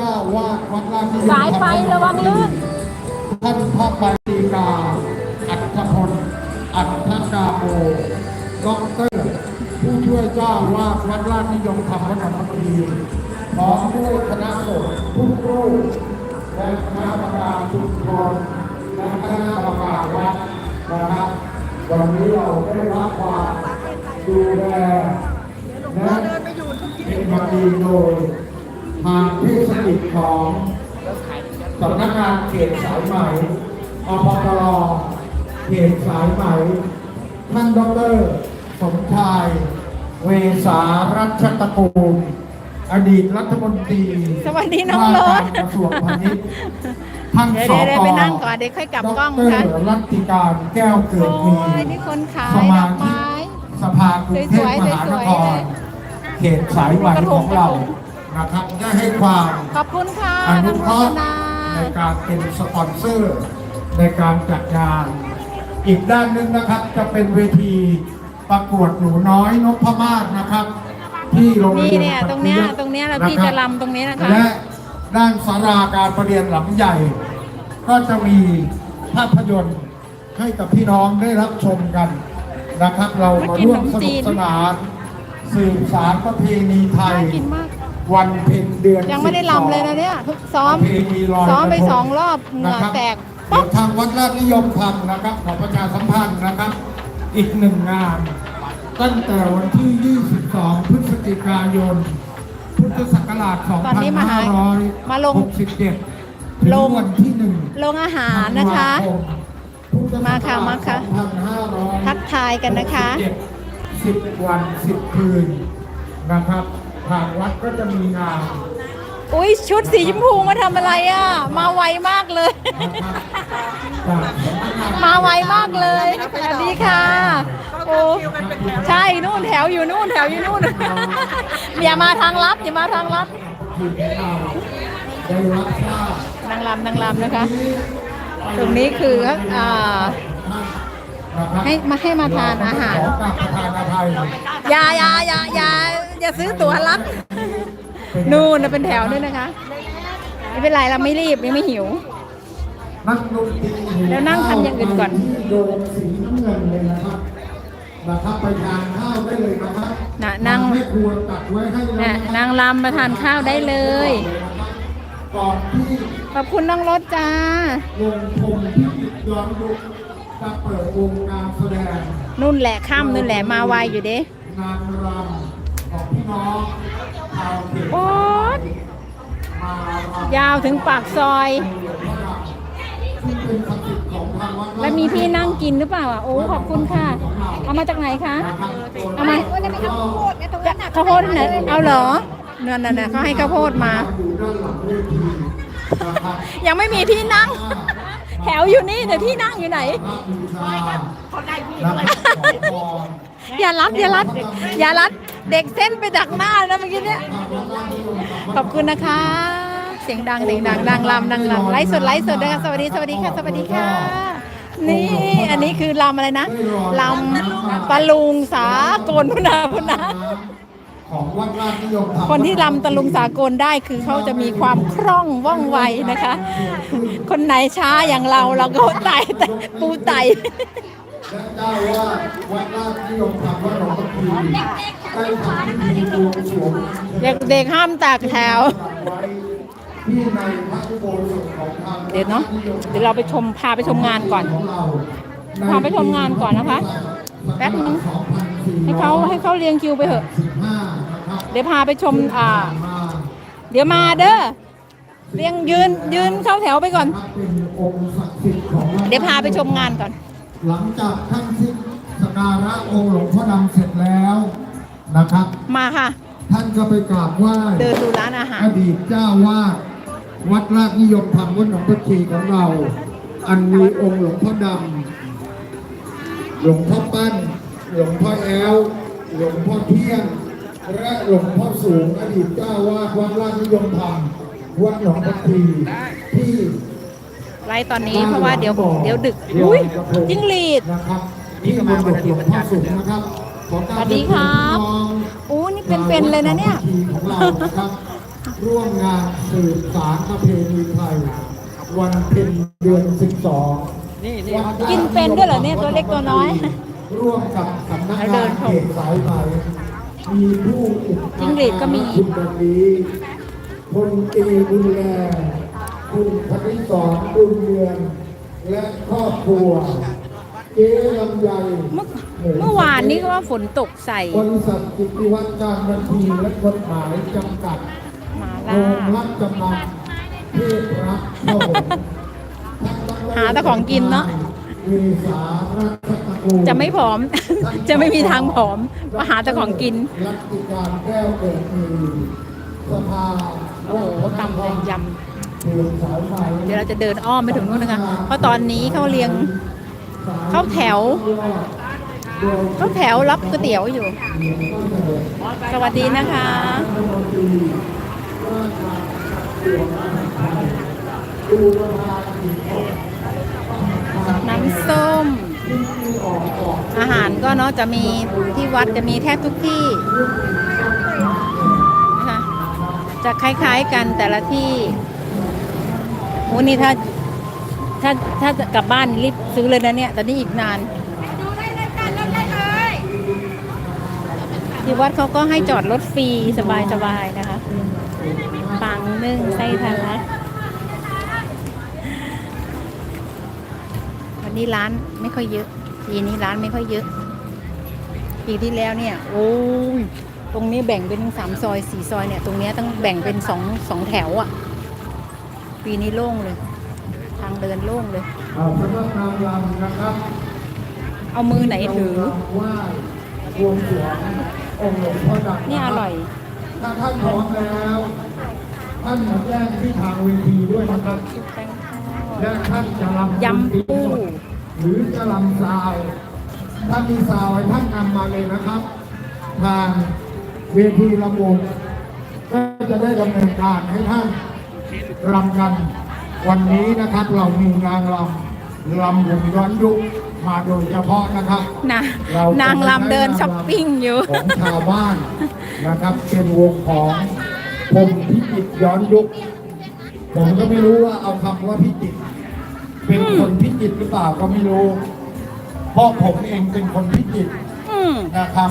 เจ้าว่าวัดราชนิยมสายไฟระวังลื่นท่านพระปฏิกา อัจฉพลอัจฉกาโมดอกเตอร์ผู้ช่วยเจ้าวาดวัดราชนิยมธรรมวัดธรรมกีพร้อมด้วยคณะสงฆ์ทุกรูและคณะกรรมการชุมชนและคณะกรรมการวัดนะครับวันนี้เราได้รับความดูแลและเป็นมาดีโดย ทางเทศกิจของสำนักงานเขตสายไหมอปตรเขตสายไหม ท่านดอกเตอรสมชาย เวสารัชตระกูล อดีตรัฐมนตรีสวัสดีน้องว่าโรการสกระทรวงพาณิชย์ท่านเดี๋ยวสเดี๋ยวกไปนั่งก่อนเดี๋ยวค่อยกลับกล้องดค่ะรรัตติการแก้วเกิดโอ้มียนี่คนขายสดมาอกชิกไม้สภากรุงเทพมหานครเขตสายไหมของเรา นะครับได้ให้ความขอบคุณค่ะอน้นุองเคโรราะจห์นาในการเป็นสปอนเซอร์ในการจัดงานอีกด้านหนึ่งนะครับจะเป็นเวทีประกวดหนูน้อยนพมาศนะครับ ที่โรงเรีนี่ยนเนี่ยตรงเนี้ยตรงเนี้ยแล้วพี่คบจะลำตรงนี้นะคะและด้านสาราการประเรียนหลังใหญ่ ก็จะมีภาพยนตร์ให้กับพี่น้องได้รับชมกันนะครับ เรามาร่วมสนุกสนาน สืบสารประเพณีไทยน่ากินมาก วันเพ็ญเดือนยังไม่ได้12ลำเลยนะเนี่ยซ้อมประเพณีลอยซ้อมไปกระทสองรอบเหงื่อนะครับแตกเดี๋ป๊ยอวกทางวัดราชนิยมทำนะครับ ขอประชาสัมพันธ์นะครับ อีกหนึ่งงาน ตั้งแต่วันที่ 22 พฤศจิกายน พุทธศักราชตอนนี้มาหามาลง2567ถึงลงวันที่หนึ่งโรงอาหารนะคะธัวาพุทธศักรมาค่ะ มาค่ะ2567ทักทายกันนะคะสิบวันสิบคืนนะครับ ทางวัดก็จะมีงานอุ้ยชุดสีชมพูมาทำอะไรอะ มาไวมากเลย มาไวมากเลยสวัสดีค่ะโอ้ใช่นู่นแถวอยู่นู่นแถวอยู่นู่นอย่ามาทางลัดอย่ามาทางลัดได้รับทราบนางรำนางรำนะคะ ตรงนี้คืออ่านะครับให้มาให้มาทานอาหารขอกราบประทานอภัยอย่าอย่าอย่าอย่า อย่าซื้อตั๋วลัดนู่นนะเป็นแถวด้วยนะคะ ไม่เป็นไรเราไม่รีบยังไม่หิว นักดนตรีเดี๋ยวนั่งทำอย่างอื่นก่อนที่โดมสีน้ำเงินเลยนะครับนะครับไปทานข้าวได้เลยนะครับน่ะนั่ง ไม่ควรตัดไว้ให้แล้วเนี่ยนะครับนางรำมาทานข้าวได้เลย ก่อนที่ขอบคุณน้องรถจ้าลงชมพิธีย้อนยุคจะเปิดวงการแสดง นุ่นแหละข้ามนุ่นแหละมาไวอยู่เด้นางรำ ของพี่น้องชาวเขตโอ๊ยมารำยาวถึงปากซอยที่เป็นคติของทางวัดแล้วมีที่นั่งกินหรือเปล่าอะโอ้ขอบคุณค่ะ เอามาจากไหนคะเอามาจะข้าวโพดที่ไหนเอาเหรอนั่นน่ะเขาให้ข้าวโพดมา อยู่ด้านหลังเวทีนะครับยังไม่มีที่นั่ง แถวอยู่นี่แต่ที่นั่งอยู่ไหน พระบูชานะครับขอพร อย่ารัดอย่ารัดอย่ารัดเด็กเส้นไปดักหน้านะเมื่อกี้เนี่ยขอบคุณนะคะ เสียงดังเสียงดังดังลำดังลำไลฟ์สดไลฟ์สดด้วยค่ะสวัสดีสวัสดีค่ะสวัสดีค่ะ นี่อันนี้คือลำอะไรนะลำตะลุงสากลพุนาพุนาของวัดราชนิยมธรรมคนที่ลำตะลุงสากลได้คือเขาจะมีความคล่องว่องไวนะคะ คนไหนช้าอย่างเราเราก็ไต่แต่ปูไต่ และเจ้าว่าวัดราชนิยมธรรมวัดหนองตะพีได้ทำพิธีบวงสรวงเด็กๆห้ามตากแถวไว้ที่ในพระอุโบสถของทางเดี๋ยวเนาะเดี๋ยวเราไปชมพาไปชมงานก่อนของเราพาไปชมงานก่อนนะคะแป๊บนึงให้เขาให้เขาเรียงคิวไปเถอะ25นะครับเดี๋ยวพาไปชมอ่ามาเดี๋ยวมาเด้อเรียงยืนยืนเข้าแถวไปก่อนเป็นองค์ศักดิ์สิทธิ์ของวัเดี๋ยวพาไปชมงานก่อน หลังจากท่านสิ้นสกการะองค์หลวงพ่อดำเสร็จแล้วนะครับ มาค่ะ ท่านก็ไปกราบไหว้เดินดูร้านอาหารอดีตเจ้าวาดวัดราชนิยมธรรมวัดหนองตะคีของเรา อันมีองค์หลวงพ่อดำหลวงพ่อปั้น หลวงพ่อแอลหลวงพ่อเที่ยงและหลวงพ่อสูงอดีตเจ้าวาดวัดราชนิยมธรรมวัดหนองตะคีที่ ไลฟ์ตอนนี้เพราะว่าเดี๋ยวเดี๋ยวดึกอุ้ยจิ้งหรีดนะครับที่มณฑลหลวงพ่อสูงนะครับขอกราสวัสดีครับน้องอู้นี่เป็นๆเลยนะเนี่ยของเรานะครับร่วมงานสืบสารประเพณีไทยวันเพ็ญเดือน12นี่นี่วักินเป็นด้วยเหรอเนี่ยตัวเล็กตัวน้อย ร่วมกับสำนักให้เดิงานนชเขมตสายไหมมีผู้อุปจิ้งหรีดก็มีคุณแบบนี้พลตรีบุญแล คุณพนิสรบุญเรือนและครอบครัว เจ๊ลำไยเมื่อเมื่อวานนี้ก็ว่าฝนตกใส่บริษัทกิติวัฒน์การบัญชีและกฎหมายจำกัดหมาโรล่างรับจำนำเทพรักเข้าหาแต่ของกินเนอะเวสารัตตระกูลจะไม่ผอม จะไม่มีทางผอมว่าหาแต่ของกินรัติการแก้วเกิดมีสภาโอ้โหตำแตงยเดือนสายไหมำ เดี๋ยวเราจะเดินอ้อมไปถึงนู่นนะคะ เพราะตอนนี้เขาเรียงเข้าแถว เขาแถวรับก๋วยเตี๋ยวอยู่ สวัสดีนะคะน้ำส้ม อาหารก็เนาะจะมีที่วัดจะมีแทบทุกที่นะคะจะคล้ายๆกันแต่ละที่ โอ้นี่ถ้าถ้าถ้าจะกลับบ้านรีบซื้อเลยนะเนี่ยตอนนี้อีกนานที่วัดเขาก็ให้จอดรถฟรีสบายๆนะคะปังนึ่งไส้ทะลักวันนี้ร้านไม่ค่อยเยอะปีนี้ร้านไม่ค่อยเยอะปีที่แล้วเนี่ย โอ้ยตรงนี้แบ่งเป็นสามซอยสี่ซอยเนี่ย ตรงเนี้ยต้องแบ่งเป็นสองสองแถวอะ่ะ ปีนี้โล่งเลย ทางเดินโล่งเลยอ่าสำนักงานรำนะครับเอามือไหนถือ ไหว้บวงสรวงองค์หลวงพ่อดำนี่อร่อย ถ้าท่านพร้อมแล้ว ท่านมาแจ้งที่ทางเวทีด้วยนะครับ แตงทอด และท่านจะรำยำปู หรือจะรำซาวถ้ามีซาวให้ท่านนำมาเลยนะครับ ทางเวทีลำวงก็จะได้ดำเนินการให้ท่าน รำกัน วันนี้นะครับเรามีนางรำรำวงย้อนยุคมาโดยเฉพาะนะครับนะเราจะนางลำเดินช้อปปิ้งอยู่ของชาวบ้านนะครับ เป็นวงของผมพิจิตรย้อนยุค ผมก็ไม่รู้ว่าเอาคำว่าพิจิตรเป็นคนพิจิตรหรือเปล่าก็ไม่รู้ เพราะผมเองเป็นคนพิจิตรอืมนะครับ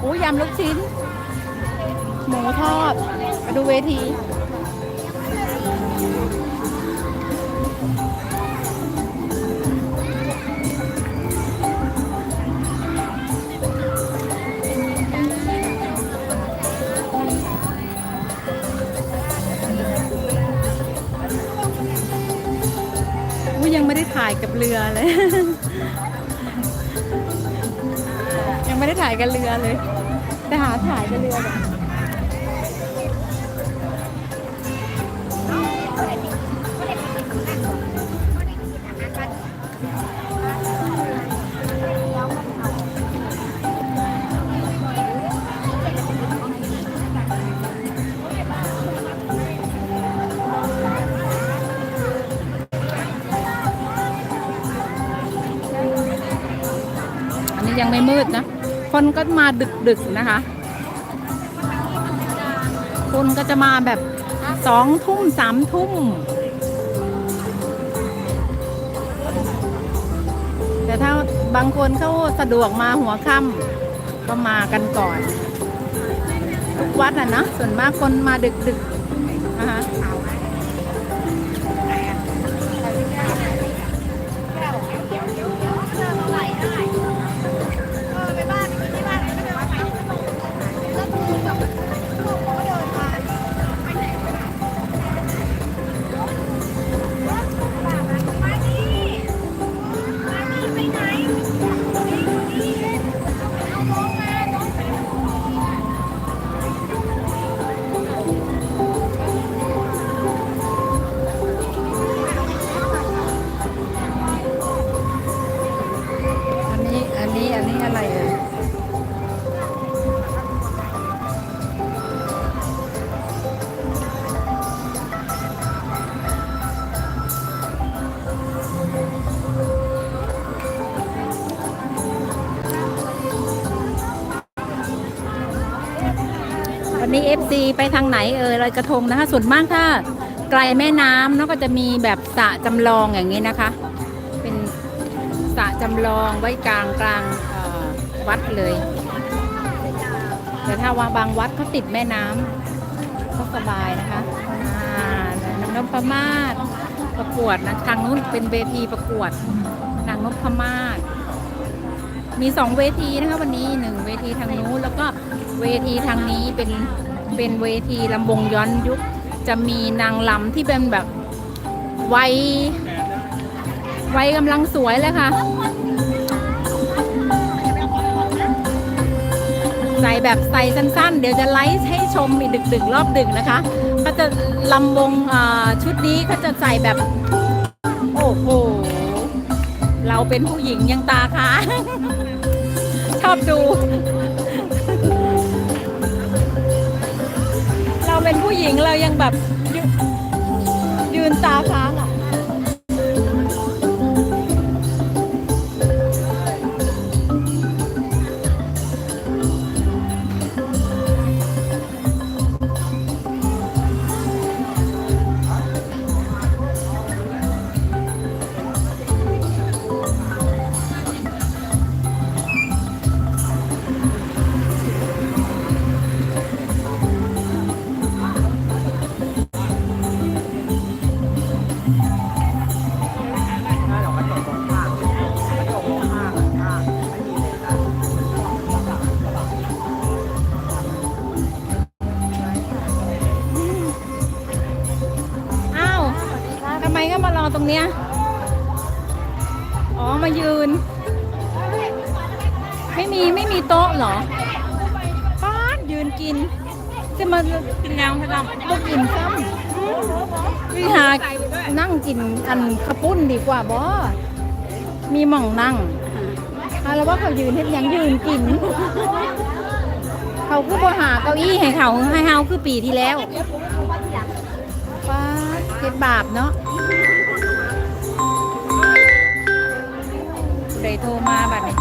โอ้ยำลูกชิ้น หมูทอดมาดูเวที ถ่ายกับเรือเลย ยังไม่ได้ถ่ายกับเรือเลย แต่หาถ่ายกับเรือแบบ ดนะ คนก็มาดึกๆนะคะ คนก็จะมาแบบสองทุ่มสามทุ่ม แต่ถ้าบางคนเขาสะดวกมาหัวค่ำก็มากันก่อน ทุกวัดอะนะส่วนมากคนมาดึกๆนะคะ นี้อะไรเอ่ยวันนี้ FC ไปทางไหนเออยลอยกระทงนะคะ ส่วนมากถ้าไกลแม่น้ำเนาะก็จะมีแบบสระจำลองอย่างนี้นะคะ เป็นสระจำลองไว้กลางกลาง วัดเลย แต่ถ้าว่าบางวัดเขาติดแม่น้ำก็สบายนะคะอ่าน้ำนพมาศประกวดนะทางนู้นเป็นเวทีประกวดนางนพมาศมีสองเวทีนะคะวันนี้หนึ่งเวทีทางนู้นแล้วก็เวทีทางนี้เป็นเป็นเวทีลำวงย้อนยุคจะมีนางลำที่เป็นแบบวัยวัยกำลังสวยเลยค่ะ ใส่แบบใส่สั้นๆ เดี๋ยวจะไลฟ์ให้ชมอีกดึกๆ รอบดึกนะคะ ก็จะลำวงชุดนี้ก็จะใส่แบบ โอ้โห เราเป็นผู้หญิงยังตาค้างชอบดู เราเป็นผู้หญิงเรายังแบบยืนตาค้างอะ มากินยังพะดำก็กินซ้ำวิหานั่งกินอันขาวปุ้นดีกว่าบอมีหม่องนั่งเอาแล้วว่าเขายืนเฮ็ดหยังยืนกิน เขาคือบ่หาเก้าอี้ให้เขาให้เฮาคือปีที่แล้วป้าดเฮ็ดบาปเนาะเลยโทรมาบัดนี้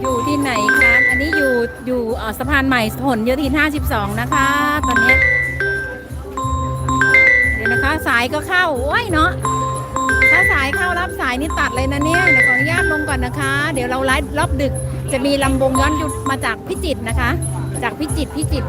อยู่ที่ไหนคะอั นนี้อยู่อยู่สะพานใหม่ผลโยธิน 52 นะคะ ตอนนี้ เดี๋ยวนะคะสายก็เข้า โอ้ยเนาะ ถ้าสายเข้ารับสายนี่ตัดเลยนะเนี่ยเดี๋ยวขออนุญาตลงก่อนนะคะ เดี๋ยวเราไลฟ์รอบดึกจะมีลำวงย้อนยุดมาจากพิจิตรนะคะ จากพิจิตรพิจิตร